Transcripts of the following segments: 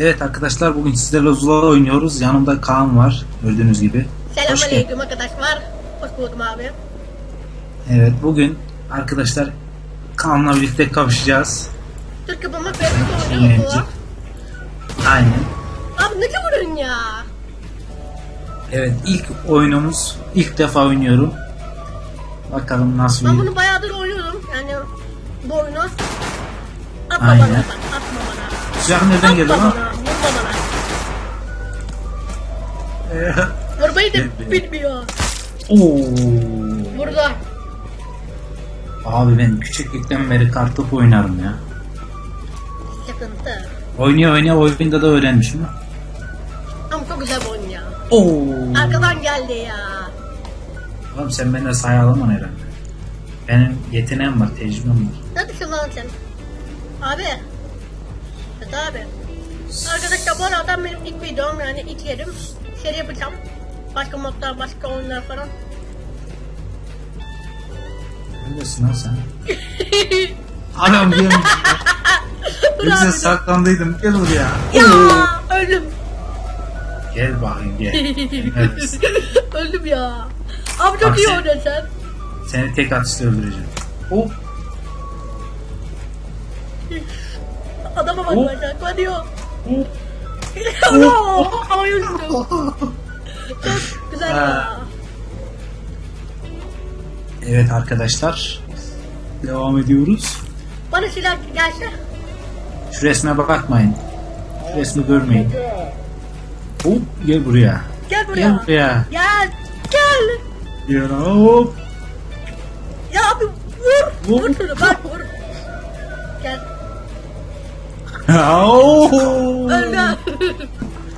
Evet arkadaşlar bugün sizlerle Zula oynuyoruz. Yanımda Kaan var gördüğünüz gibi. Selamünaleyküm arkadaşlar. Hoş buldum abi. Evet bugün arkadaşlar Kaan'la birlikte kavuşacağız. Türk yapımı Evet. oynuyor Aynen. Abi ne vuruyorsun ya? Evet ilk oyunumuz ilk defa oynuyorum. Bakalım nasıl Ben bir... bunu bayağıdır oynuyorum. Yani bu oyunu. Atma Aynen. bana. Atma bana. Sıcak nereden geldi lan? Vurmayı da bilmiyor. Oo. Burada. Abi ben küçüklükten beri kartopu oynarım ya. Sıkıntı. Oynuyor oynuyor oyunda da öğrenmişim. Ama çok güzel bir oyun ya. Oo. Arkadan geldi ya. Oğlum sen benden sayı alamam herhalde. Benim yeteneğim var, tecrübem var. Neredesin lan sen? Abi. Evet abi. Arkadaşlar bu arada benim ilk videom yani ilk yerim. Seri yapacağım. Başka modlar, başka oyunlar falan. Neredesin lan sen? Adam gelmiş. Bize saklandıydım. Gel buraya. Ya öldüm. Gel bakayım gel. Neredesin? öldüm ya. Abi çok Bak iyi sen- oynadın sen. Seni tek atışta öldüreceğim. Hop. Adama bak Oh. bak bak diyor. Ama yüzdüm. Çok güzel ya. Ha. Evet arkadaşlar. Devam ediyoruz. Bana silah gelse. Şu resme bakmayın. Şu resmi görmeyin. Hop gel buraya. Gel Gel buraya. buraya. Gel. Gel. Gel hop. Ya abi vur. Vur. Vur şunu bak vur. Gel. Öldü.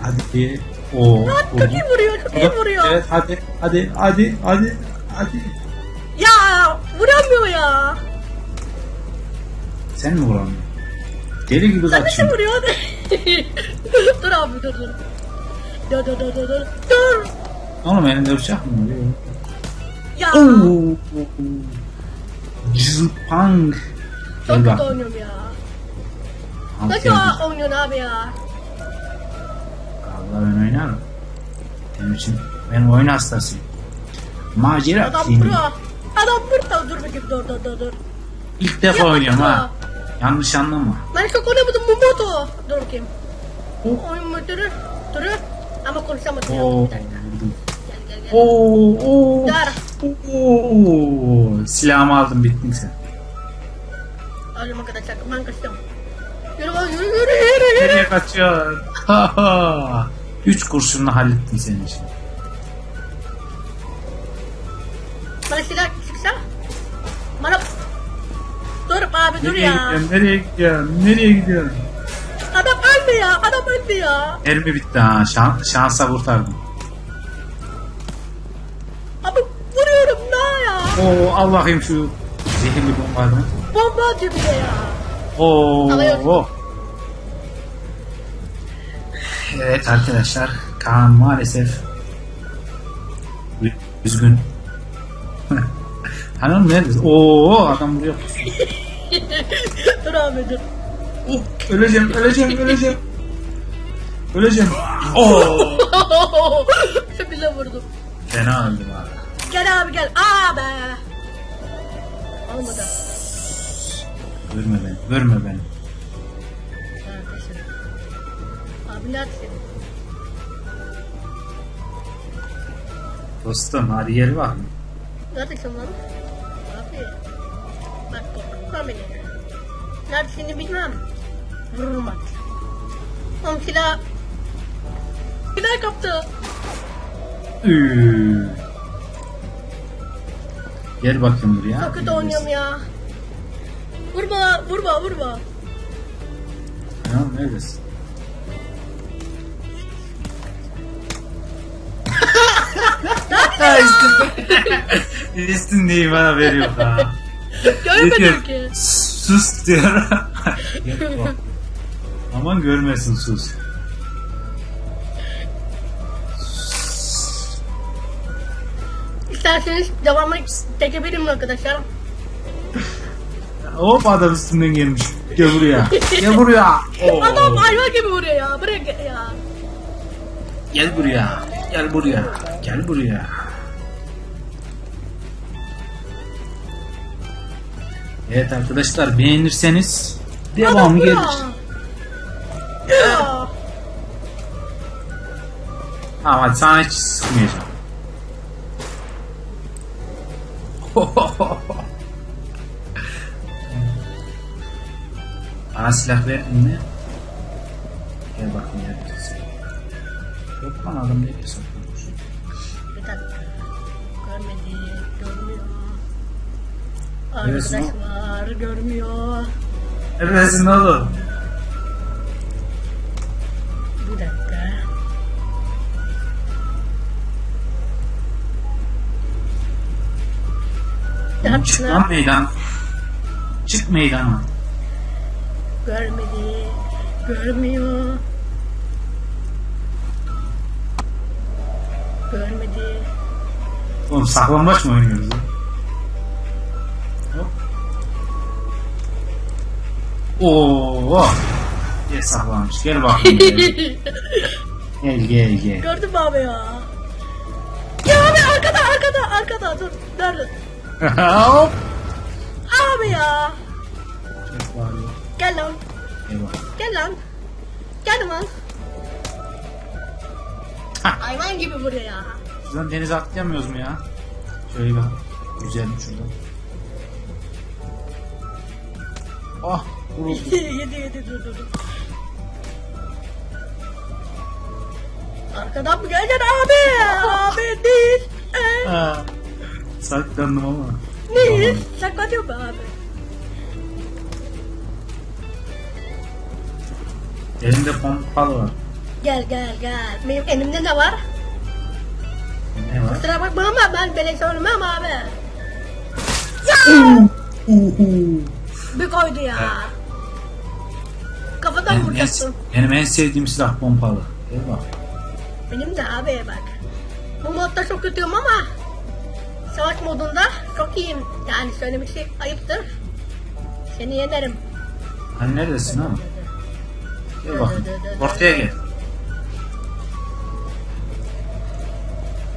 Hadi. Oo. Lan iyi vuruyor. İyi vuruyor. Evet hadi hadi hadi hadi hadi. Ya vuramıyor ya. Sen mi vuramıyorsun? Deli gibi Sen nasıl kaçıyorsun. vuruyor? dur abi dur dur. Dur dur dur dur dur. Dur. Oğlum elinde bıçak mı var? Ya. Oo. Zıpang. Çok Gel kötü bak. oynuyorum ya. Nasıl oynuyorsun abi ya? Allah ben oynarım. Benim için ben oyun hastasıyım. Macera Adam filmi. pro. Adam burada dur bakayım dur dur dur dur. İlk defa Yapma oynuyorum pro. ha. Yanlış anlama. Ben çok oynamadım bu modu. Dur bakayım. Oh. Oyun müdürü. Durur. Ama konuşamadım. Oo. Gel gel gel. Oo. Oo. Oo. Silahımı aldım bittin sen. Ölüm arkadaşlar ben kaçıyorum. Yürü lan yürü yürü yürü yürü. Nereye kaçıyor? Üç kurşunla hallettim senin için. Bana silah çıksa. Bana... Dur abi dur Nereye ya. gidiyorsun? Nereye gidiyorsun? Nereye gidiyorsun? Adam öldü ya. Adam öldü ya. Mermi bitti ha. Şan, şansa kurtardım. Abi vuruyorum ne ya. Oo al bakayım şu zehirli bombadan. Bomba atıyor bir de ya. Oo. Evet arkadaşlar Kaan maalesef üzgün. hani oğlum neredesin? Oo adam buraya pusuyor. dur abi dur. Oh, öleceğim, öleceğim, öleceğim. Öleceğim. Oo. Güzel vurdum. Fena öldüm abi. Gel abi gel. Aa be. Olmadı. Görme beni, görme beni. Neredesin? Abi neredesin? Dostum hadi yeri var mı? Neredesin lan? Abi. Bak korkutma beni. Neredesini bilmem. Vururum bak. Oğlum silah. Silah kaptı. Üü. Gel bakayım buraya. Çok kötü oynuyorum ya. Vurma, vurma, vurma. Tamam neredesin? Ha üstünde. Üstündeyi bana veriyor ha. Görmedim ki. Sus diyor. Aman görmesin sus. İsterseniz devamı çekebilirim arkadaşlar. Hop adam üstünden gelmiş. Gel buraya. Gel buraya. Oo. Adam hayvan gibi vuruyor ya. Bırak ya. Gel buraya. Gel buraya. Gel buraya. Evet arkadaşlar beğenirseniz devamı gelir. Ya. Ama sana hiç sıkmayacağım. Bana silah verdin mi? Gel bakayım neredesin. Yok lan adam ne diyorsun? Bir dakika. Görmedi. Görmüyor. Neresin o? Arkadaşlar görmüyor. Neredesin oğlum? Bir dakika. Oğlum Çık lan meydan. Çık meydana. Görmedi. Görmüyor. Görmedi. Oğlum saklambaç mı oynuyoruz ya? Oo. Gel saklanmış. Gel bakayım. Gel gel gel. gel. Gördün mü abi ya? Ya abi arkada arkada arkada dur. Dur. Hop. Abi ya. Çok bağırıyor. Gel lan. Bak. Gel lan. Gel lan. Hayvan gibi vuruyor ya. Şuradan denize atlayamıyoruz mu ya? Şöyle bak. Güzel şuradan. Ah. Vuruldu. yedi yedi dur dur dur. Arkadan mı geleceksin abi? Abi değil. Ee, Ha. Saklandım ama. değil. Saklanıyor mu abi? Elinde pompalı var. Gel gel gel. Benim elimde ne var? Ne var? Kusura bakma ama ben böyle söylemem abi. Uhu. Bir koydu ya. Kafadan Benim en, vuracaksın. benim en sevdiğim silah pompalı. Bak. Benim de abi bak. Bu modda çok kötüyüm ama savaş modunda çok iyiyim. Yani söylemek şey ayıptır. Seni yenerim. Hani neredesin ha? Gel bakayım. Ortaya gel.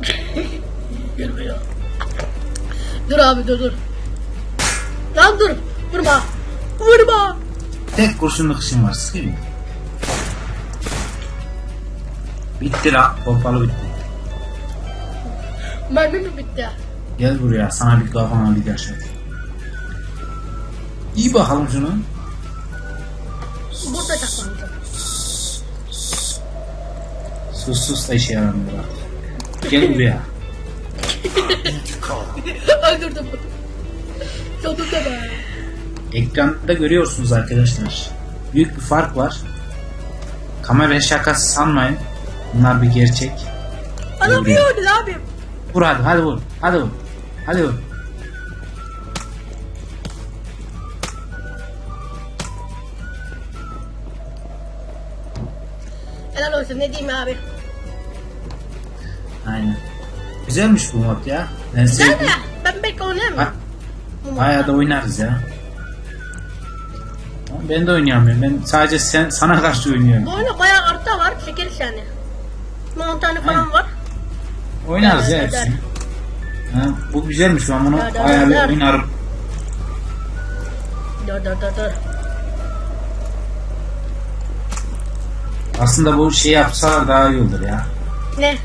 Gülmüyor. Dur abi dur dur. Lan dur. Vurma. Vurma. Tek kurşunluk işin var. Mı? Bitti la. Pompalı bitti. Mermi mi bitti? Gel buraya. Sana bir kafana bir yaşat. İyi bakalım şunu. Burada saklanacağım. Sus sus da işe yaramıyor artık. Gel buraya. Öldürdüm. Sonunda be. Ekranda görüyorsunuz arkadaşlar. Büyük bir fark var. Kamera şakası sanmayın. Bunlar bir gerçek. Adam iyi oynadı abi. Vur hadi hadi vur. Hadi vur. Hadi vur. Helal olsun ne diyeyim abi. Aynen. Güzelmiş bu mod ya. Ben Güzel sevdim. mi? Ben Ha, oynayamıyorum. Modda. bayağı da oynarız ya. Ama Ben de oynayamıyorum. Ben sadece sen sana karşı oynuyorum. Bu oyunda bayağı artta var. Çekeriz yani. 10 tane falan Aynen. var. Oynarız ya hepsini. Ha, bu güzelmiş ben bunu Dur, dur, bayağı bir oynarım. Dur dur dur dur. Aslında bu şey yapsalar daha iyi olur ya. Ne?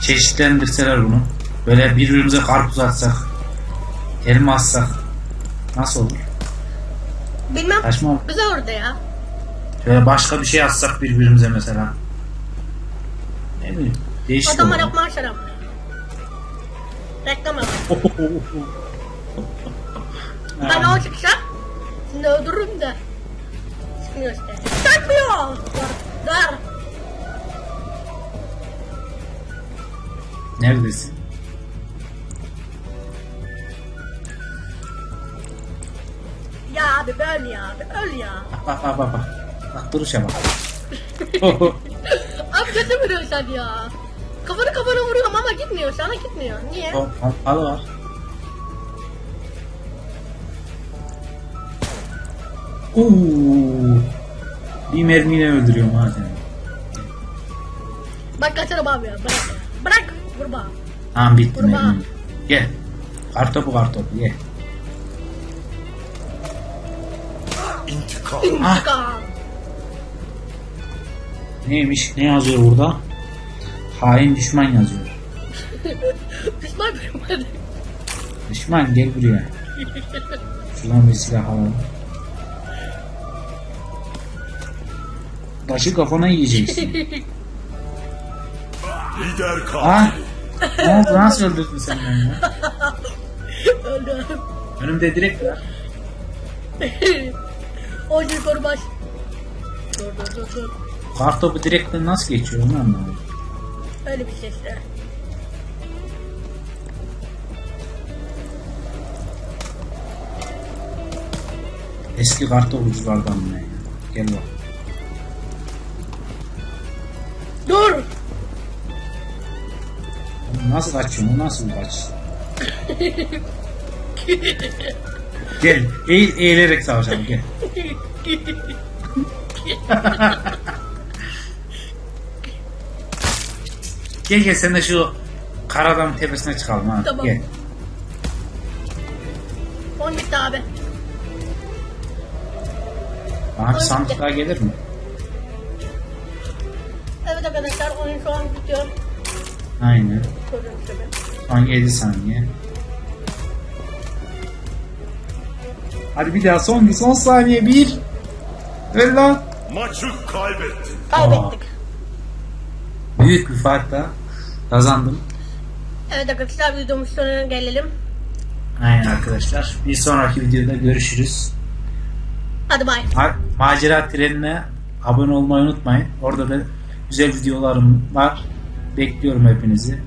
Çeşitlendirseler bunu. Böyle birbirimize karpuz atsak. Elma atsak. Nasıl olur? Bilmem. Saçma olur. Bize orada ya. Şöyle başka bir şey atsak birbirimize mesela. Ne bileyim. Değişik Adamlar olur. yapma şarap. Reklam yap. Ben o çıksa seni öldürürüm de. Çıkmıyor işte. Çıkmıyor. Dur. Neredesin? Ya abi öl ya abi öl ya. Bak bak bak bak. Bak duruşa bak. Abi kötü vuruyorsun sen ya. Kafanı kafana vuruyorum ama gitmiyor sana gitmiyor. Niye? O pompalı var. Oo. Bir mermiyle öldürüyorum ha seni. Bak kaçarım abi ya. Bırak. Bırak. Vurma. Tamam bitti Vurma. mermi. Gel. Kartopu kartopu ye. İntikam. Ah. İntikam. Neymiş? Ne yazıyor burada? Hain düşman yazıyor. Mıyım hadi. Düşman gel buraya. Şuradan bir silah alalım. Başı kafana yiyeceksin. Lider Ha? katil. Ne oldu? Nasıl öldürdün sen beni ya? Öldüm. Önümde direkt var. o yüzden korumaz. Dur dur dur dur. Kartopu direkten nasıl geçiyor onu anlamadım. Öyle bir şey işte. Eski kartopuculardan ne ya? Gel bak. Nasıl? O nasıl kaç? gel. Eğil, eğilerek savaşalım gel. gel gel sen de şu karadan tepesine çıkalım ha. Tamam. Gel. 10 bitti abi. Bana bir sandık daha gelir mi? Evet arkadaşlar oyun şu an bitiyor. Tabii. Son 7 saniye. Hadi bir daha son son saniye bir. Ver lan. Maçı kaybettin. Kaybettik. Büyük bir farkla kazandım. Evet arkadaşlar videomuzun sonuna gelelim. Aynen arkadaşlar. Bir sonraki videoda görüşürüz. Hadi bay. Ma- Macera trenine abone olmayı unutmayın. Orada da güzel videolarım var. Bekliyorum hepinizi.